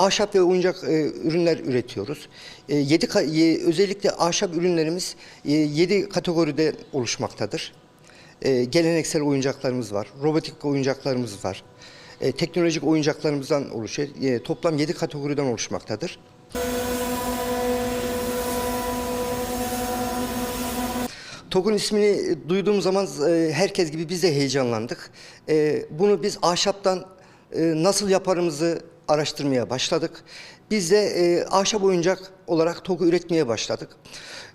ahşap ve oyuncak e, ürünler üretiyoruz. E, yedi ye- özellikle ahşap ürünlerimiz e, 7 kategoride oluşmaktadır. E, geleneksel oyuncaklarımız var, robotik oyuncaklarımız var. E, teknolojik oyuncaklarımızdan oluşuyor. E, toplam 7 kategoriden oluşmaktadır. TOG'un ismini duyduğum zaman e, herkes gibi biz de heyecanlandık. E, Bunu biz ahşaptan e, nasıl yaparımızı araştırmaya başladık. Biz de e, ahşap oyuncak olarak TOG'u üretmeye başladık.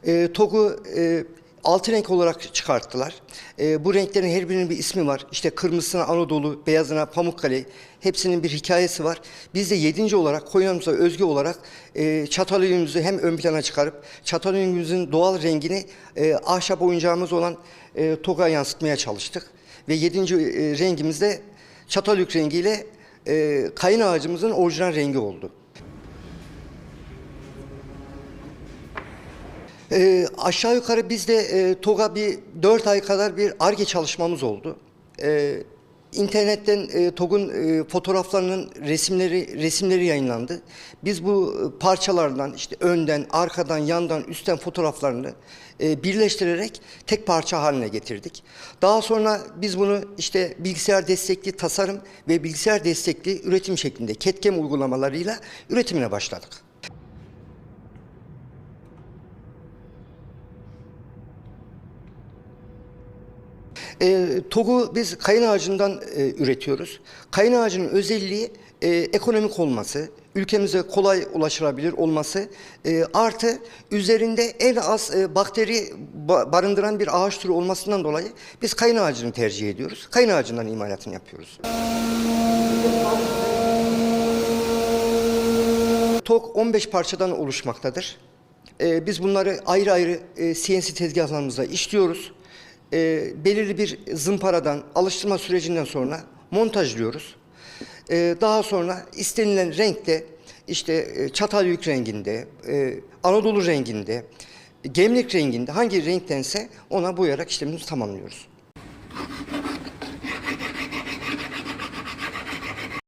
E, TOG'u e, altı renk olarak çıkarttılar. E, bu renklerin her birinin bir ismi var. İşte kırmızısına Anadolu, beyazına Pamukkale. Hepsinin bir hikayesi var. Biz de yedinci olarak Konya'mıza özgü olarak e, Çatalhöyük'ümüzü hem ön plana çıkarıp Çatalhöyük'ümüzün doğal rengini e, ahşap oyuncağımız olan e, TOG'a yansıtmaya çalıştık. Ve yedinci e, rengimiz de Çatalhöyük rengiyle e, kayın ağacımızın orijinal rengi oldu. Ee, aşağı yukarı bizde e, TOG'a bir 4 ay kadar bir ARGE çalışmamız oldu. Ee, internetten e, TOG'un e, fotoğraflarının resimleri resimleri yayınlandı. Biz bu e, parçalardan işte önden, arkadan, yandan, üstten fotoğraflarını e, birleştirerek tek parça haline getirdik. Daha sonra biz bunu işte bilgisayar destekli tasarım ve bilgisayar destekli üretim şeklinde CAD/CAM uygulamalarıyla üretimine başladık. E, TOG'u biz kayın ağacından e, üretiyoruz. Kayın ağacının özelliği e, ekonomik olması, ülkemize kolay ulaşılabilir olması, e, artı üzerinde en az e, bakteri ba- barındıran bir ağaç türü olmasından dolayı biz kayın ağacını tercih ediyoruz. Kayın ağacından imalatını yapıyoruz. TOG 15 parçadan oluşmaktadır. Ee, biz bunları ayrı ayrı e, CNC tezgahlarımızda işliyoruz. Ee, belirli bir zımparadan, alıştırma sürecinden sonra montajlıyoruz. Ee, daha sonra istenilen renkte işte e, çatal yük renginde, e, Anadolu renginde, gemlik renginde hangi renktense ona boyayarak işlemimizi tamamlıyoruz.